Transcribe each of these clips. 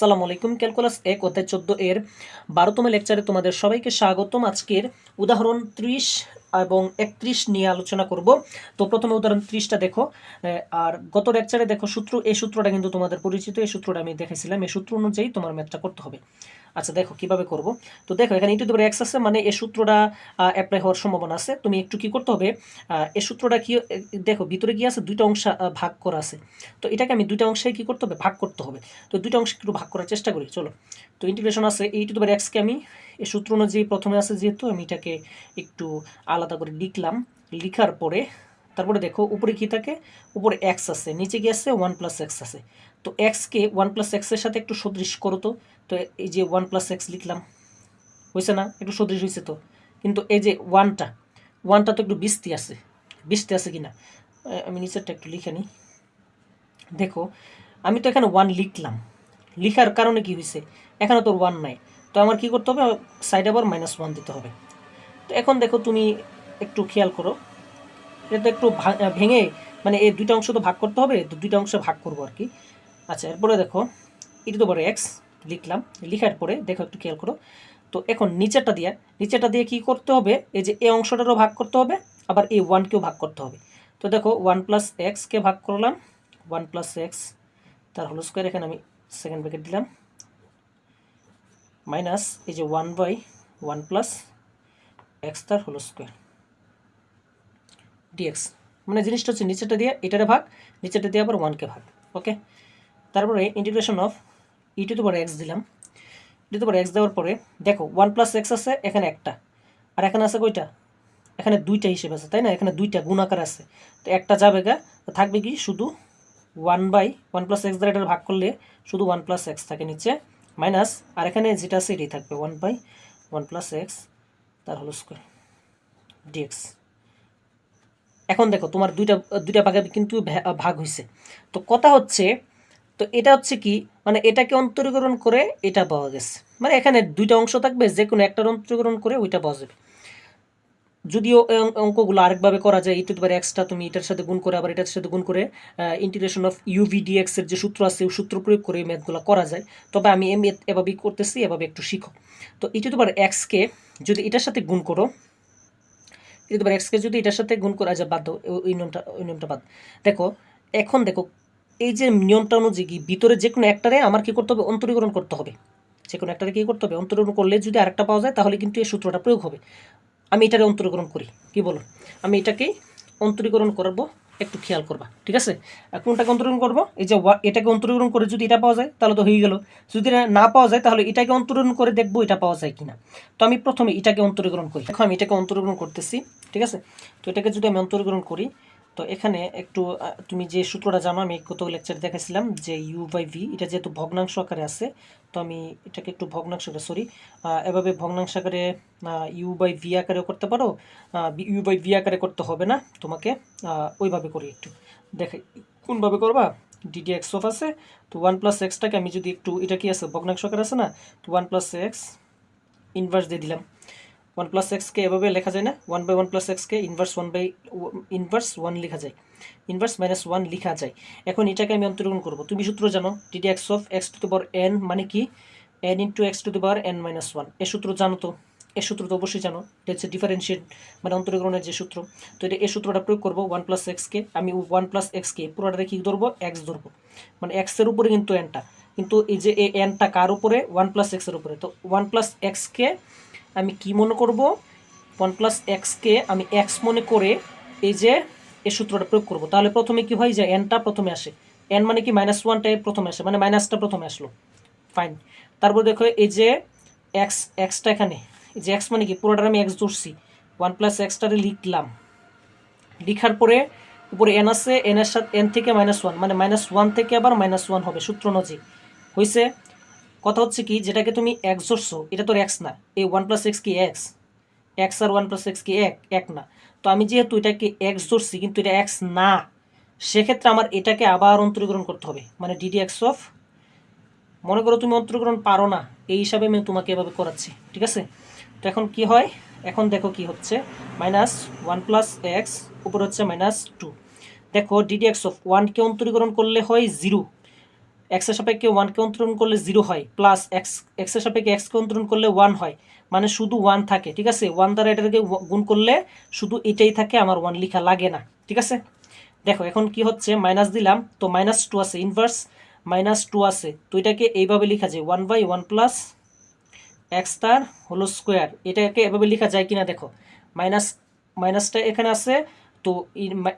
আসসালামু আলাইকুম, ক্যালকুলাস এক, অধ্যায় চোদ্দ এর বারোতম লেকচারে তোমাদের সবাইকে স্বাগতম। আজকের উদাহরণ ত্রিশ এবং একত্রিশ নিয়ে আলোচনা করব। তো প্রথমে উদাহরণ ত্রিশটা দেখো আর গত লেকচারে দেখো সূত্র, এই সূত্রটা কিন্তু তোমাদের পরিচিত, এই সূত্রটা আমি দেখেছিলাম এই সূত্র অনুযায়ী তোমার ম্যাথটা করতে হবে। আচ্ছা দেখো কীভাবে করব। তো দেখো, এখানে তোমার এক্স আছে মানে এই সূত্রটা অ্যাপ্লাই হওয়ার সম্ভাবনা আছে। তুমি একটু কি করতে হবে এই সূত্রটা কি দেখো, ভিতরে কি আছে দুইটা অংশ ভাগ করা আছে। তো এটাকে আমি দুইটা অংশে কি করতে হবে, ভাগ করতে হবে। তো দুইটা অংশ একটু ভাগ করার চেষ্টা করি, চলো। তো ইন্টিগ্রেশন আছে, এই টু তোমার এক্সকে আমি এই সূত্র অনুযায়ী প্রথমে আছে যেহেতু, আমি এটাকে একটু আলাদা করে লিখলাম। লিখার পরে, তারপরে দেখো, উপরে কি থাকে, উপরে এক্স আছে, নিচে কি আছে ওয়ান প্লাস এক্স আছে। তো এক্সকে ওয়ান প্লাস এক্সের সাথে একটু সদৃশ করো তো। তো এই যে ওয়ান প্লাস এক্স লিখলাম। হয়েছে না? একটু সদৃশ হয়েছে তো। কিন্তু এই যে ওয়ানটা ওয়ানটা তো একটু বিস্তি আছে। বিস্তি আছে কিনা? আহ, আমি নিচেরটা একটু লিখে নিই। দেখো আমি তো এখানে ওয়ান লিখলাম। লিখার কারণে কি হয়েছে এখানে তোর ওয়ান নাই। তো আমার কি করতে হবে? সাইড আবার মাইনাস ওয়ান দিতে হবে। তো এখন দেখো তুমি একটু খেয়াল করো। এটা তো একটু ভেঙে মানে এই দুইটা অংশ তো ভাগ করতে হবে। তো দুইটা অংশে ভাগ করব আর কি। আচ্ছা এরপরে দেখো এটা তো বড় এক্স লিখলাম, লিখার পরে দেখো একটু খেয়াল করো, তো এখন নিচেরটা দিয়ে নিচেরটা দিয়ে কি করতে হবে? এই যে এই অংশটারও ভাগ করতে হবে, আবার এই ওয়ানকেও ভাগ করতে হবে। তো দেখো ওয়ান প্লাস এক্সকে ভাগ করলাম ওয়ান প্লাস এক্স তার হোল স্কোয়ার এখানে আমি সেকেন্ড ব্র্যাকেট দিলাম মাইনাস এই যে one by one plus X তার হোল স্কোয়ার ডিএক্স মানে জিনিসটা হচ্ছে নিচেটা দিয়ে এটারে ভাগ নিচেটা দিয়ে আবার ওয়ানকে ভাগ ওকে তারপরে integration of E to power X দিলাম। ই টু এক্স দেওয়ার পরে দেখো ওয়ান প্লাস এক্স আছে, এখানে একটা। আর এখানে আছে কয়টা? এখানে দুইটা হিসেবে আছে, তাই না? এখানে দুইটা গুণাকার আছে। তো একটা যাবে গা থাকবে কি? শুধু one by one plus X দ্বারা এটার ভাগ করলে শুধু ওয়ান প্লাস এক্স থাকে নিচে মাইনাস আর এখানে যেটা আছে এটাই থাকবে one by one plus X তার হলো স্কোয়ার ডিএক্স এখন দেখো, তোমার দুইটা দুইটা ভাগে কিন্তু ভাগ হয়েছে তো কথা হচ্ছে তো এটা হচ্ছে কি মানে এটাকে অন্তরীকরণ করে এটা পাওয়া গেছে। মানে এখানে দুইটা অংশ থাকবে যে কোনো একটার অন্তরীকরণ করে ওইটা পাওয়া যাবে। যদিও অঙ্কগুলো আরেকভাবে করা যায় ইটু তোমার এক্সটা তুমি এটার সাথে গুণ করে, আবার এটার সাথে গুণ করে ইন্টিগ্রেশন অফ ইউভিডিএক্স এর যে সূত্র আছে, ওই সূত্র প্রয়োগ করে এই ম্যাথগুলো করা যায়। তবে আমি এম এভাবেই করতেছি, এভাবে একটু শিখো। তো ইটু তোমার এক্সকে যদি এটার সাথে গুণ করো ইটু তোমার এক্সকে যদি এটার সাথে গুণ করা যায়, বাদ দাও ওই- নিয়মটা, ওই নিয়মটা বাদ। দেখো, এখন দেখো এই যে নিয়মটা অনুযায়ী ভিতরে যে কোনো একটারে আমার কী করতে হবে? অন্তরীকরণ করতে হবে। যে কোনো একটারে কী করতে হবে? অন্তরীকরণ করলে যদি আরেকটা পাওয়া যায়, তাহলে কিন্তু এই সূত্রটা প্রয়োগ হবে। আমি এটারে অন্তরীকরণ করি। কি বলো আমি এটাকেই অন্তরীকরণ করব, একটু খেয়াল করবা, ঠিক আছে? কোনটাকে অন্তরীকরণ করব? এই যে এটাকে অন্তরীকরণ করে যদি এটা পাওয়া যায়, তাহলে তো হয়ে গেল। যদি না পাওয়া যায়, তাহলে এটাকে অন্তরীকরণ করে দেখব এটা পাওয়া যায় কিনা। তো আমি প্রথমে এটাকে অন্তরীকরণ করি। এখন আমি এটাকে অন্তরীকরণ করতেছি, ঠিক আছে? তো এটাকে যদি আমি অন্তরীকরণ করি তো এখানে একটু তুমি যে সূত্রটা জানো, আমি গত লেকচারে দেখাইছিলাম, যে ইউ বাই ভি এটা যেহেতু ভগ্নাংশ আকারে আছে, তো আমি এটাকে একটু ভগ্নাংশ আকারে সরি এভাবে ভগ্নাংশ আকারে ইউ বাই ভি আকারেও করতে পারো ইউ বাই ভি আকারে করতে হবে না, তোমাকে ওইভাবে করি একটু। দেখাই কোনভাবে করবা? ডিডি এক্স অফ আছে, তো ওয়ান প্লাস এক্সটাকে আমি যদি একটু, এটা কি আছে, ভগ্নাংশ আকারে আছে না, তো ওয়ান প্লাস এক্স ইনভার্স দিয়ে দিলাম। ওয়ান প্লাস এক্সকে এভাবে লেখা যায় না। ওয়ান বাই ওয়ান প্লাস এক্সকে inverse one by inverse one লেখা যায়। ইনভার্স মাইনাস ওয়ান লেখা যায়। এখন এটাকে আমি অন্তর্গ্রহণ করব। তুমি সূত্র জানো D D X of X to the power N মানে কি? N into X to the power N minus one এ সূত্র জানো তো? এ সূত্র তো অবশ্যই জানো। এটা হচ্ছে ডিফারেন্সিয়েট মানে অন্তর্গ্রহণের যে সূত্র। তো এটা এই সূত্রটা প্রয়োগ করব ওয়ান প্লাস এক্সকে আমি ওয়ান প্লাস এক্সকে পুরোটাকে কী ধরবো? এক্স ধরবো। মানে এক্সের উপরে কিন্তু এনটা কিন্তু এই যে এ এনটা কার উপরে? ওয়ান প্লাস এক্সের উপরে। তো ওয়ান প্লাস এক্সকে আমি কি মনে করব? ওয়ান প্লাস এক্সকে আমি এক্স মনে করে এই যে এই সূত্রটা প্রয়োগ করব। তাহলে প্রথমে কি হয় যে এনটা প্রথমে আসে। এন মানে কি? মাইনাস ওয়ানটাই প্রথমে আসে। মানে মাইনাসটা প্রথমে আসলো। ফাইন তারপর দেখো এই যে এক্স এক্সটা এখানে। এই যে এক্স মানে কি? পুরোটা আমি এক্স ধরছি। ওয়ান প্লাস এক্সটারে লিখলাম। লিখার পরে উপরে এন আছে। এন এর সাথে এন থেকে মাইনাস ওয়ান মানে মাইনাস ওয়ান থেকে আবার মাইনাস ওয়ান হবে। সূত্র অনুযায়ী। হয়েছে কথা হচ্ছে কি, যেটাকে তুমি এক্স ধরছো এটা তোর এক্স না। এই ওয়ান প্লাস এক্স কি এক্স এক্স আর ওয়ান প্লাস এক্স কি এক? এক না। তো আমি যেহেতু এটাকে এক্স ধরছি কিন্তু এটা এক্স না, সেক্ষেত্রে আমার এটাকে আবার অন্তরীকরণ করতে হবে। মানে ডিডি এক্স অফ মনে করো তুমি অন্তরীকরণ পারো না, এই হিসাবে আমি তোমাকে এভাবে করাচ্ছি, ঠিক আছে? তো এখন কি হয়? এখন দেখো কি হচ্ছে। মাইনাস ওয়ান প্লাস এক্স উপর হচ্ছে মাইনাস টু দেখো ডিডি এক্স অফ ওয়ানকে অন্তরীকরণ করলে হয় জিরো এক্সের সাপেক্ষে ওয়ানকে অন্তরণ করলে জিরো হয় প্লাস এক্স এক্সের সাপেক্ষে এক্সকে অন্তরণ করলে ওয়ান হয় মানে শুধু ওয়ান থাকে, ঠিক আছে? ওয়ান দ্বারা এটাকে গুণ করলে শুধু এটাই থাকে, আমার ওয়ান লেখা লাগে না, ঠিক আছে? দেখো, এখন কি হচ্ছে? মাইনাস দিলাম, তো মাইনাস টু আছে ইনভার্স মাইনাস টু আছে, তো এটাকে এইভাবে লেখা যায় one by one plus X তার হোলো স্কোয়ার এটাকে এভাবে লেখা যায় কিনা দেখো মাইনাস মাইনাসটা এখানে আছে তো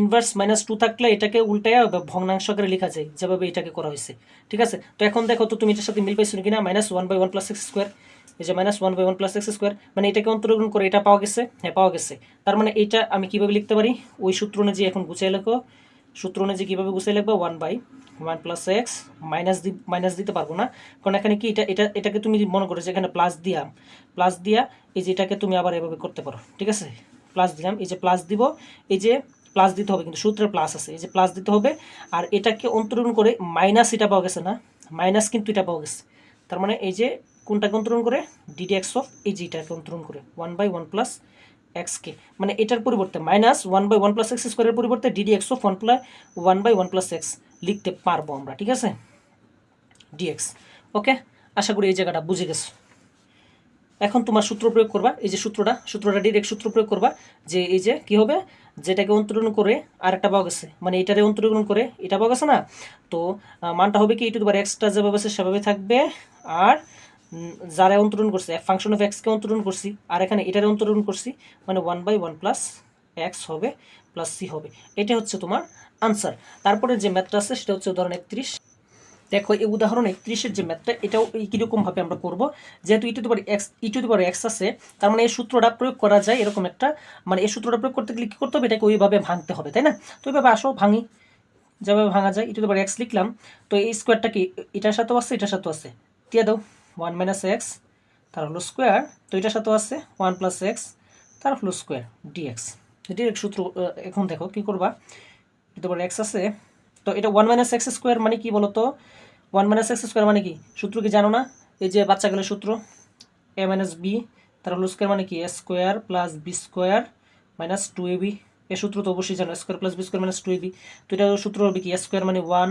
ইনভার্স মাইনাস টু থাকলে এটাকে উল্টায় ভগ্নাংশ আকারে লেখা যায়, যেভাবে এটাকে করা হয়েছে। ঠিক আছে? তো এখন দেখো তো তুমি এটার সাথে মিল পাইছো কিনা? Minus one by one plus X square এই যে minus one by one plus X square মানে এটাকে অন্তর্গ্রহণ করে এটা পাওয়া গেছে? হ্যাঁ পাওয়া গেছে। তার মানে এটা আমি কীভাবে লিখতে পারি? ওই সূত্র অনুযায়ী এখন গুছিয়ে লেখো। সূত্র অনুযায়ী কীভাবে গুছিয়ে লিখব? One by one plus X minus the minus দিতে পারব না। কারণ এখানে কি, এটা এটা, এটাকে তুমি মনে করো যে এখানে প্লাস দিয়া। প্লাস দিয়া এই যে এটাকে তুমি আবার এভাবে করতে পারো। ঠিক আছে? প্লাস দিলাম, এই যে প্লাস দিব, এই যে প্লাস দিতে হবে কিন্তু সূত্রে প্লাস আছে, এই যে প্লাস দিতে হবে, আর এটাকে অন্তরণ করে মাইনাস এটা পাওয়া গেছে না মাইনাস কিন্তু এটা পাওয়া গেছে, তার মানে এই যে কোনটাকে অন্তরণ করে? ডিডি এক্স অফ এই যে এটাকে অন্তরণ করে ওয়ান বাই ওয়ান প্লাস এক্সকে মানে এটার পরিবর্তে minus one by one plus X স্কোয়ারের পরিবর্তে D D X of one plus one by one plus X লিখতে পারব আমরা, ঠিক আছে? ডিএক্স ওকে আশা করি এই জায়গাটা বুঝে গেছো। এখন তোমার সূত্র প্রয়োগ করবা, এই যে সূত্রটা সূত্রটা ডিরেক্ট সূত্র প্রয়োগ করবা, যে এই যে কি হবে? যেটাকে অন্তরণ করে আর একটা পাওয়া গেছে মানে এটারে অন্তরণ করে এটা পাওয়া গেছে না? তো মানটা হবে কি? এই টু দুবার এক্সটা যেভাবে আছে সেভাবে থাকবে। আর যারা অন্তরণ করছে ফাংশন অফ এক্সকে অন্তরণ করছি, আর এখানে এটারে অন্তরণ করছি মানে one by one plus X হবে প্লাস সি হবে। এটা হচ্ছে তোমার আনসার তারপরে যে ম্যাথটা আছে সেটা হচ্ছে উদাহরণ একত্রিশ। দেখো, এই উদাহরণ একত্রিশের যে ম্যাথটা এটাও কীরকমভাবে আমরা করব, যেহেতু E to two X E to two X আছে, তার মানে এই সূত্রটা প্রয়োগ করা যায় এরকম একটা মানে এই সূত্রটা প্রয়োগ করতে গেলে কী করতে হবে? এটাকে ওইভাবে ভাঙতে হবে, তাই না? তো ওইভাবে আসো, ভাঙি। যেভাবে ভাঙা যায় ইটু টু এক্স লিখলাম। তো এই স্কোয়ারটা কি, এটার সাথেও আছে, এটার সাথেও আছে? দিয়ে দাও ওয়ান মাইনাস এক্স তার হলো স্কোয়ার তো এটার সাথেও আছে ওয়ান প্লাস এক্স তার হলো স্কোয়ার ডিএক্স ডিরেক্ট সূত্র এখন দেখো কী করবা? ইটু এক্স আছে তো এটা ওয়ান মাইনাস এক্স স্কোয়ার মানে কি বলতো? ওয়ান মাইনাস এক্স স্কোয়ার মানে কি? সূত্র কি জানো না? এই যে বাচ্চাগুলোর সূত্র এ মাইনাস বি তার হোল স্কোয়ার মানে কি? Square plus B square minus two A B এ সূত্র তো অবশ্যই জানো square plus B square minus two A B তো এটা সূত্র হবে কি? স্কোয়ার মানে ওয়ান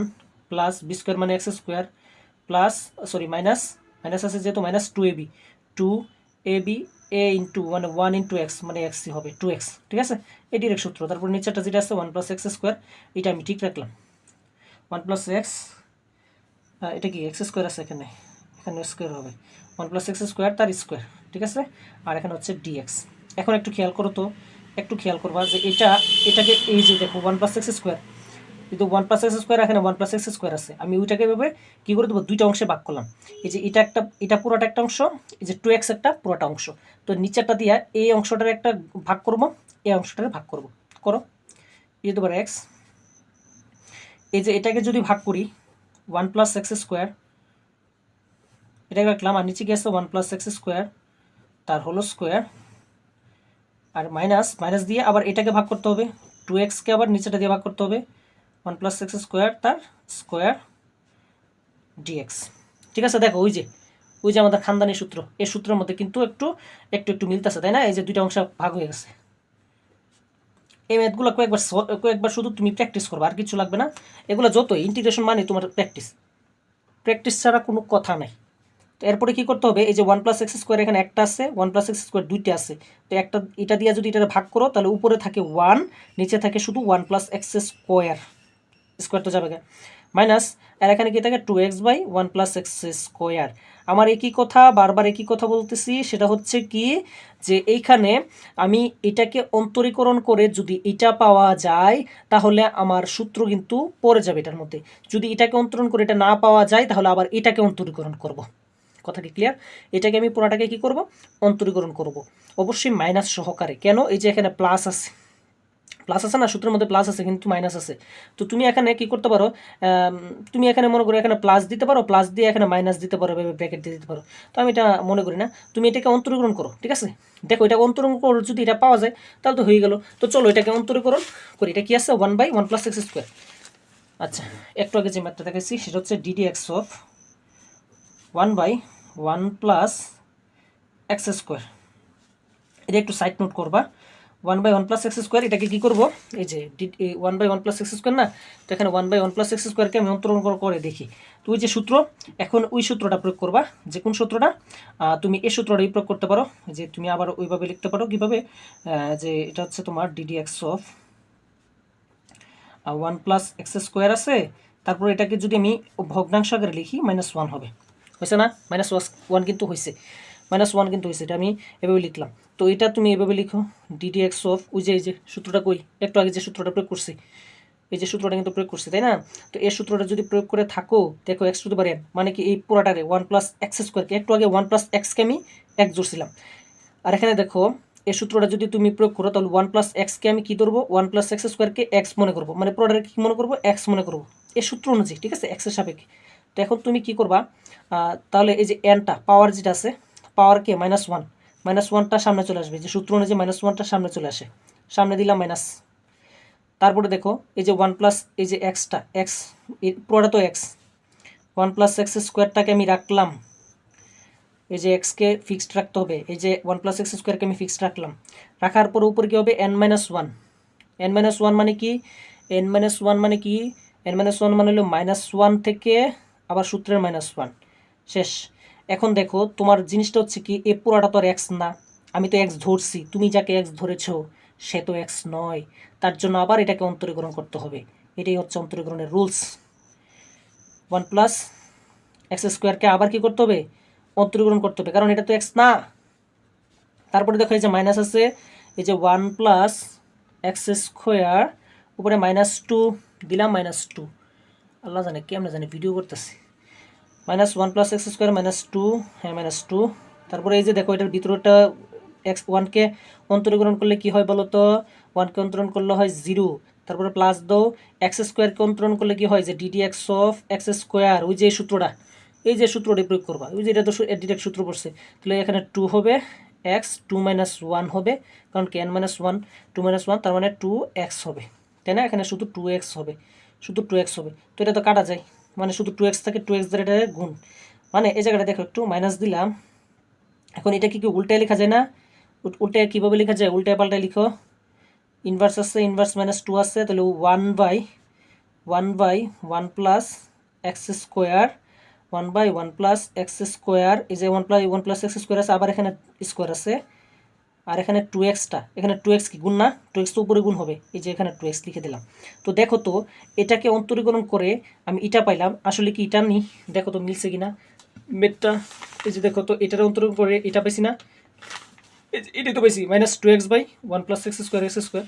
প্লাস বি স্কোয়ার মানে X square plus sorry minus minus আছে যেহেতু minus two A B two A B A into মানে ওয়ান ইন্টু এক্স মানে এক্স হবে টু এক্স ঠিক আছে? এই ডিরেক্ট সূত্র, তারপর নিচেরটা যেটা আছে ওয়ান প্লাস এক্স স্কোয়ার এটা আমি ঠিক রাখলাম। ওয়ান প্লাস এক্স এটা কি এক্স স্কোয়ার আছে এখানে? এখানে স্কোয়ার হবে। ওয়ান প্লাস এক্স স্কোয়ার তার স্কোয়ার, ঠিক আছে? আর এখানে হচ্ছে ডিএক্স এখন একটু খেয়াল করো তো, একটু খেয়াল করবা যে এটা, এটাকে এই যে দেখো, ওয়ান প্লাস এক্স স্কোয়ার। কিন্তু ওয়ান প্লাস এক্স স্কোয়ার এখানে ওয়ান প্লাস এক্স স্কোয়ার আছে, আমি ওইটাকে ভেবে কী করে দেবো? দুইটা অংশে ভাগ করলাম। এই যে এটা একটা, এটা পুরোটা একটা অংশ, এই যে টু এক্স একটা পুরোটা অংশ। তো নিচেরটা দিয়া এই অংশটার একটা ভাগ করব, এই অংশটারে ভাগ করব। করো। এই দেবো এক্স এই যে এটাকে যদি ভাগ করি ওয়ান প্লাস এক্স স্কোয়ার এটাকে রাখলাম আর নিচে গিয়েছে ওয়ান প্লাস এক্স স্কোয়ার তার হলো স্কোয়ার আর মাইনাস মাইনাস দিয়ে আবার এটাকে ভাগ করতে হবে টু এক্সকে আবার নিচেটা দিয়ে ভাগ করতে হবে ওয়ান প্লাস এক্স স্কোয়ার তার স্কোয়ার ডিএক্স ঠিক আছে, দেখো ওই যে ওই যে আমাদের খানদানি সূত্র, এই সূত্রের মধ্যে কিন্তু একটু একটু একটু মিলতেছে, তাই না? এই যে দুইটা অংশ ভাগ হয়ে গেছে। এই ম্যাথগুলো কয়েকবার কয়েকবার শুধু তুমি প্র্যাকটিস করবে, আর কিছু লাগবে না। এগুলো যত ইন্টিগ্রেশন মানে তোমার প্র্যাকটিস প্র্যাকটিস ছাড়া কোনো কথা নাই। তো এরপরে কী করতে হবে? এই যে ওয়ান প্লাস এক্স স্কোয়ার এখানে একটা আছে ওয়ান প্লাস এক্স স্কোয়ার দুইটা আছে। তো একটা, এটা দিয়ে যদি এটা ভাগ করো, তাহলে উপরে থাকে ওয়ান নিচে থাকে শুধু one plus X square square তো যাবে মাইনাস, আর এখানে কি থাকে? Two X by one plus X square আমার একই কথা, বারবার একই কথা বলতেছি, সেটা হচ্ছে কি যে এইখানে আমি এটাকে অন্তরীকরণ করে যদি এটা পাওয়া যায়, তাহলে আমার সূত্র কিন্তু পড়ে যাবে এটার মধ্যে। যদি এটাকে অন্তরণ করে এটা না পাওয়া যায়, তাহলে আবার এটাকে অন্তরীকরণ করব। কথা কি ক্লিয়ার এটাকে আমি পুরাটাকে কি করব? অন্তরীকরণ করব। অবশ্যই মাইনাস সহকারে। কেন? এই যে এখানে প্লাস আছে। প্লাস আছে না? সূত্রের মধ্যে প্লাস আছে, কিন্তু মাইনাস আছে। তো তুমি এখানে কি করতে পারো? তুমি এখানে মনে করো এখানে প্লাস দিতে পারো প্লাস দিয়ে এখানে মাইনাস দিতে পারো, এভাবে ব্র্যাকেট দিয়ে দিতে পারো। তো আমি এটা মনে করি না। তুমি এটাকে অন্তরীকরণ করো, ঠিক আছে? দেখো, এটা অন্তরীকরণ করো, যদি এটা পাওয়া যায়, তাহলে তো হয়ে গেল। তো চলো এটাকে অন্তরীকরণ করি। এটা কি আছে? One by one plus X square আচ্ছা একটু আগে যে ম্যাথটা দেখাচ্ছি সেটা হচ্ছে D D X of one by one plus X square এটা একটু সাইড নোট করবা। One by one plus X square এটাকে কী করব? এই যে one by one plus X square না, তো এখানে one by one plus X স্কোয়ারকে আমি অন্তরণ করে- দেখি। তো ওই যে সূত্র, এখন ওই সূত্রটা প্রয়োগ করবা, যে কোন সূত্রটা? তুমি এই সূত্রটাই প্রয়োগ করতে পারো, যে তুমি আবার ওইভাবে লিখতে পারো, কীভাবে? যে এটা হচ্ছে তোমার D D X of one plus X square আছে, তারপর এটাকে যদি আমি ভগ্নাংশ আকারে লিখি মাইনাস ওয়ান হবে। হয়েছে না? মাইনাস ওয়ান কিন্তু হয়েছে মাইনাস ওয়ান কিন্তু হয়েছে, এটা আমি এভাবে লিখলাম। তো এটা তুমি এভাবে লিখো ডিডি এক্স অফ ওই যে, এই যে সূত্রটা কই, একটু আগে যে সূত্রটা প্রয়োগ করছি, এই যে সূত্রটা কিন্তু প্রয়োগ করছি, তাই না? তো এই সূত্রটা যদি প্রয়োগ করে থাকো, দেখো এক্স টু পারে মানে কি এই পুরাটারে ওয়ান প্লাস এক্স স্কোয়ারকে একটু আগে ওয়ান প্লাস এক্সকে আমি এক জোড়ছিলাম আর এখানে দেখো, এই সূত্রটা যদি তুমি প্রয়োগ করো, তাহলে ওয়ান প্লাস এক্সকে আমি কী ধরবো? ওয়ান প্লাস এক্স স্কোয়ারকে এক্স মনে করব। মানে পুরোটাকে কী মনে করব? এক্স মনে করব। এই সূত্র অনুযায়ী, ঠিক আছে? এক্সের সাপেক্ষে। তো এখন তুমি কি করবা? তাহলে এই যে এনটা পাওয়ার যেটা আছে পাওয়ারকে মাইনাস ওয়ান মাইনাস ওয়ানটা সামনে চলে আসবে। যে সূত্র অনুযায়ী মাইনাস ওয়ানটা সামনে চলে আসে। সামনে দিলাম মাইনাস তারপরে দেখো, এই যে ওয়ান প্লাস এই যে এক্সটা এক্স পুরোটা তো এক্স ওয়ান প্লাস এক্স স্কোয়ারটাকে আমি রাখলাম। এই যে এক্সকে ফিক্সড রাখতে হবে। এই যে ওয়ান প্লাস এক্স স্কোয়ারকে আমি ফিক্সড রাখলাম। রাখার পর উপরে কী হবে? N minus one N minus one মানে কি? এন মাইনাস ওয়ান মানে কি? এন মাইনাস ওয়ান মানে হলো মাইনাস ওয়ান থেকে আবার সূত্রের মাইনাস ওয়ান শেষ। এখন দেখো, তোমার জিনিসটা হচ্ছে কি, এ পুরাটা তো আর এক্স না। আমি তো এক্স ধরছি, তুমি যাকে এক্স ধরেছ, সে তো এক্স নয়। তার জন্য আবার এটাকে অন্তরীকরণ করতে হবে। এটাই হচ্ছে অন্তরীকরণের রুলস। ওয়ান প্লাস এক্স স্কোয়ারকে আবার কি করতে হবে? অন্তরীকরণ করতে হবে। কারণ এটা তো এক্স না। তারপরে দেখো এই যে মাইনাস আছে, এই যে ওয়ান প্লাস এক্স স্কোয়ার উপরে মাইনাস টু দিলাম মাইনাস টু আল্লাহ জানে কেমন জানে ভিডিও করতেছি। Minus one plus X square minus two হ্যাঁ মাইনাস টু। তারপরে এই যে দেখো, এটার ভিতরটা এক্স, ওয়ানকে অন্তরীকরণ করলে কি হয় বলো তো ওয়ানকে অন্তরণ করলে হয় জিরো। তারপরে প্লাস দো এক্স স্কোয়ারকে অন্তরণ করলে কি হয় যে D D X of X square, ওই যে সূত্রটা, এই যে সূত্রটি প্রয়োগ করবা, ওই যে এটা তো ডিরেক্ট সূত্র পড়ছে। তাহলে এখানে টু হবে এক্স, টু মাইনাস ওয়ান হবে, কারণ কি N minus one, two minus one, তার মানে টু এক্স হবে। তাই না? এখানে শুধু টু এক্স হবে, শুধু টু এক্স হবে। তো এটা তো কাটা যায়। মানে শুধু টু এক্স থাকে টু এক্স দ্বারা এটা গুণ। মানে এই জায়গাটা দেখো, একটু মাইনাস দিলাম। এখন এটা কি কি উল্টায় লেখা যায় না? উল- উল্টায় কীভাবে লেখা যায়? উল্টায় পাল্টায় লিখো। ইনভার্স আছে ইনভার্স মাইনাস টু আছে, তাহলে one by one by one plus x square one by one plus x square এই যে one plus one plus x square আছে, আবার এখানে স্কোয়ার আছে। আর এখানে টু এক্সটা এখানে টু এক্স কি গুণ না? টু এক্স তো উপরে গুণ হবে। এই যে এখানে টু এক্স লিখে দিলাম। তো দেখো তো, এটাকে অন্তরীকরণ করে আমি ইটা পাইলাম। আসলে কি ইটা নি দেখো তো মিলছে কি না মেটটা, এই যে দেখো তো, এটার অন্তরীকরণ করে এটা পাইছি না? এটাই তো পাইছি। Minus two X by one plus X square X square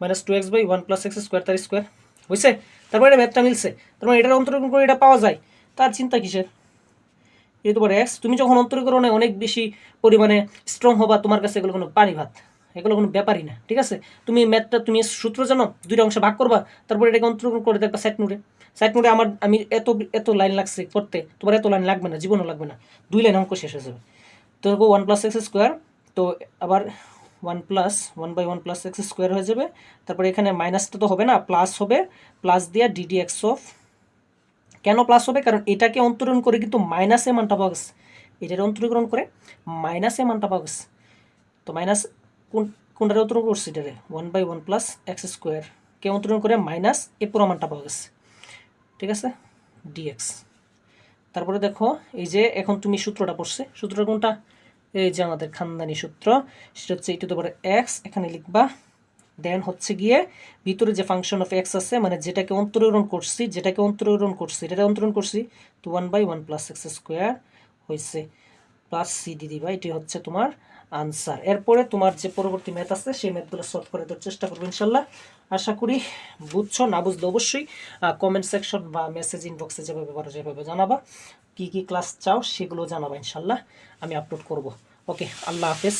minus two X by one plus X square তার স্কোয়ার বুঝছে তারপরে এটা ম্যাথটা মিলছে। তারপরে এটার অন্তরীকরণ করে এটা পাওয়া যায়। তার চিন্তা কিসের? এই তোমার এক্স তুমি যখন অন্তরীকরণে অনেক বেশি পরিমাণে স্ট্রং হবা, তোমার কাছে এগুলো কোনো পানি ভাত এগুলো কোনো ব্যাপারই না, ঠিক আছে? তুমি ম্যাথটা তুমি সূত্র জানো, দুইটা অংশে ভাগ করবা, তারপরে এটাকে অন্তরীকরণ করে দেখবা সাইড নোটে সাইড নোটে আমার, আমি এত এত লাইন লাগছে করতে, তোমার এত লাইন লাগবে না, জীবনও লাগবে না। দুই লাইন অঙ্ক শেষ হয়ে যাবে। তো ওয়ান প্লাস এক্স স্কোয়ার তো আবার one plus one by one plus X square হয়ে যাবে। তারপরে এখানে মাইনাসটা তো হবে না প্লাস হবে প্লাস দিয়া ডিডি এক্স অফ কেন প্লাস হবে? কারণ এটাকে অন্তরণ করে কিন্তু মাইনাসে মানটা পাওয়া গেছে। এটার অন্তরীকরণ করে মাইনাসে মানটা পাওয়া গেছে। তো মাইনাস কোন, কোনটার অন্তরণ করছে? এটারে one by one plus x square কে অন্তরণ করে মাইনাস এ পুরো মানটা পাওয়া গেছে। ঠিক আছে? ডিএক্স তারপরে দেখো, এই যে এখন তুমি সূত্রটা পড়ছে। সূত্রটা কোনটা? এই যে আমাদের খানদানি সূত্র। সেটা হচ্ছে একটু তো পরে এক্স এখানে লিখবা দেন হচ্ছে গিয়ে ভিতরে যে ফাংশন অফ এক্স আছে মানে যেটাকে অন্তরীকরণ করছি, যেটাকে অন্তরীকরণ করছি, এটাকে অন্তরণ করছি, তো one by one plus x square হয়েছে প্লাস সি ডি দিবা এটি হচ্ছে তোমার আনসার এরপরে তোমার যে পরবর্তী ম্যাথ আছে, সেই ম্যাথগুলো সলভ করে দেওয়ার চেষ্টা করব ইনশাল্লাহ। আশা করি বুঝছ, না বুঝলে অবশ্যই কমেন্ট সেকশন বা মেসেজ ইনবক্সে যেভাবে পারো যেভাবে জানাবা। কি কি ক্লাস চাও, সেগুলো জানাবা ইনশাল্লাহ, আমি আপলোড করব। ওকে আল্লাহ হাফেজ।